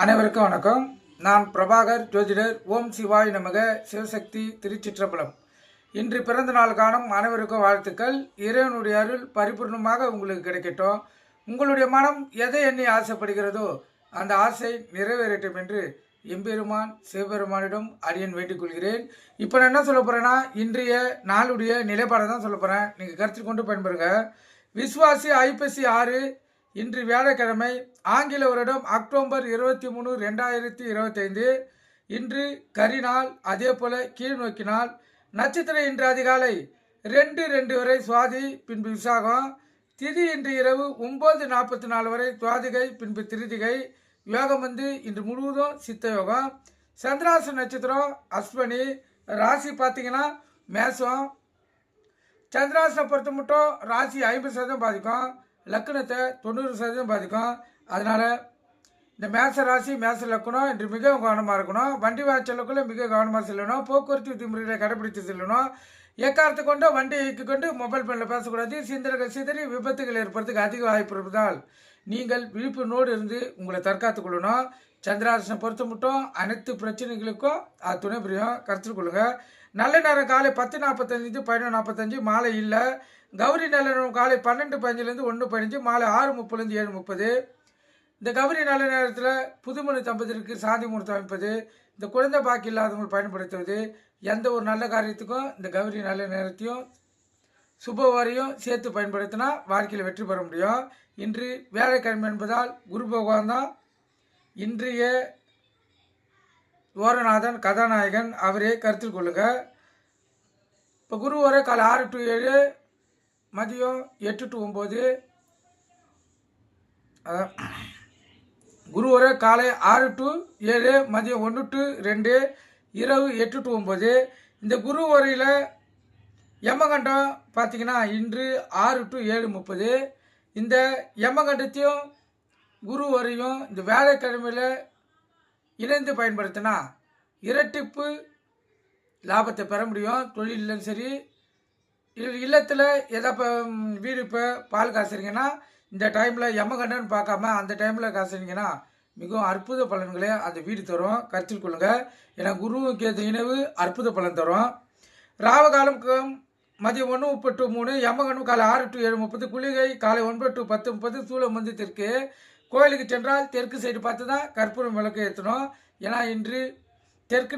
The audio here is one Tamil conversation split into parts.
அனைவருக்கும் வணக்கம். நான் பிரபாகர் ஜோதிடர். ஓம் சிவாய் நமக. சிவசக்தி திருச்சிற்றம்பலம். இன்று பிறந்த நாள் காணும் அனைவருக்கும் வாழ்த்துக்கள். இறைவனுடைய அருள் பரிபூர்ணமாக உங்களுக்கு கிடைக்கட்டும். உங்களுடைய மனம் எதை எண்ணி ஆசைப்படுகிறதோ அந்த ஆசை நிறைவேறட்டும் என்று எம்பெருமான் சிவபெருமானிடம் அடியன் வேண்டிக் கொள்கிறேன். இப்போ நான் என்ன சொல்ல போகிறேன்னா இன்றைய நாளுடைய நிலைப்பாடை தான் சொல்ல போகிறேன் நீங்கள் கருத்தில் கொண்டு பயன்பெறுங்க. விஸ்வாசி ஐப்பசி ஆறு இன்று வியாழக்கிழமை ஆங்கில வருடம் அக்டோபர் இருபத்தி மூணு ரெண்டாயிரத்தி இருபத்தைந்து. இன்று கரிநாள் அதே போல கீழ் நோக்கினால் நட்சத்திரம் இன்று அதிகாலை ரெண்டு ரெண்டு வரை சுவாதி பின்பு விசாகம். திதி இன்று இரவு ஒம்பது நாற்பத்தி நாலு வரை துவாதிகை பின்பு திருதிகை. யோகம் வந்து இன்று முழுவதும் சித்த யோகம். சந்திராச நட்சத்திரம் அஸ்வினி ராசி பார்த்தீங்கன்னா மேசம். சந்திராசனை பொறுத்த மட்டும் ராசி ஐம்பது சதவீதம் பாதிக்கும். லக்னத்தை தொண்ணூறு சதவீதம் பாதிக்கும். அதனால் இந்த மேச ராசி மேச லக்கணம் இன்று மிக கவனமாக இருக்கணும். வண்டி வாய்ச்சலுக்குள்ளே மிக கவனமாக செல்லணும். போக்குவரத்து விதிமுறைகளை கடைபிடித்து செல்லணும். எக்காரத்தை கொண்டு வண்டி இயக்கி கொண்டு மொபைல் ஃபோனில் பேசக்கூடாது. சிந்தனைகள் சிதறி விபத்துகள் ஏற்படுறதுக்கு அதிக வாய்ப்பு இருப்பதால் நீங்கள் விழிப்புணோடு இருந்து உங்களை தற்காத்துக் கொள்ளணும். சந்திராசனை பொறுத்த மட்டும் அனைத்து பிரச்சனைகளுக்கும் அது துணை புரியும். கருத்து கொள்ளுங்கள் நல்ல நேரம் காலை பத்து நாற்பத்தஞ்சு பதினொன்று நாற்பத்தஞ்சு மாலை இல்லை. கௌரி நல்ல நேரம் காலை பன்னெண்டு பதினஞ்சுலேருந்து ஒன்று பதினஞ்சு மாலை ஆறு முப்பதுலேருந்து ஏழு முப்பது. இந்த கௌரி நல்ல நேரத்தில் புதுமணி தம்பதியருக்கு சாந்தி முகூர்த்தம் அமைப்பது இந்த குழந்தை பாக்கி இல்லாதவங்க பயன்படுத்துவது எந்த ஒரு நல்ல காரியத்துக்கும் இந்த கௌரி நல்ல நேரத்தையும் சுபவாரியும் சேர்த்து பயன்படுத்தினா வாழ்க்கையில் வெற்றி பெற முடியும். இன்று வேலைக்கிழமை என்பதால் குரு பகவான் தான் இன்றைய ஓரநாதன் கதாநாயகன். அவரே கருத்தில் கொள்ளுங்கள் இப்போ குரு வர காலை ஆறு டு ஏழு மதியம் எட்டு டு ஒம்பது குரு வர காலை ஆறு டு ஏழு மதியம் ஒன்று டு ரெண்டு இரவு எட்டு டு ஒம்பது இந்த குரு வரையில் யமகண்டம் பார்த்தீங்கன்னா இன்று ஆறு டு ஏழு முப்பது. இந்த யமகண்டத்தையும் குரு வரையும் இந்த வேலைக்கிழமையில் இணைந்து பயன்படுத்தினா இரட்டிப்பு லாபத்தை பெற முடியும். தொழிலும் சரி இல்லத்தில் எதா இப்போ வீடு இப்போ பால் காசுறீங்கன்னா இந்த டைமில் யமகண்டன் பார்க்காம அந்த டைமில் காசுறீங்கன்னா மிகவும் அற்புத பலன்களை அந்த வீடு தரும். கருத்தில் கொள்ளுங்கள் ஏன்னா குருவுக்கு ஏற்ற இணைவு அற்புத பலன் தரும். ராவகாலம் மதியம் ஒன்று முப்பது டு மூணு யமகண்டம் காலை ஆறு டு ஏழு முப்பது குளிகை காலை ஒன்பது டு பத்து முப்பது சூளம் வந்து தெற்கு. கோயிலுக்கு சென்றால் தெற்கு சைடு பார்த்து தான் கற்பூரம் விளக்கு ஏற்றணும் ஏன்னா இன்று தெற்கு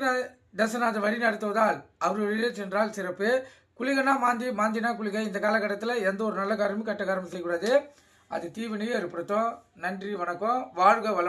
தசநாத வழி நடத்துவதால் அவருடைய சென்றால் சிறப்பு. குளிகனா மாந்தி மாந்தினா குளிகை. இந்த காலகட்டத்தில் எந்த ஒரு நல்ல காரியமும் கெட்ட காரியமும் செய்யக்கூடாது. அது தீவினையும் ஏற்படுத்தும். நன்றி வணக்கம். வாழ்க வளம்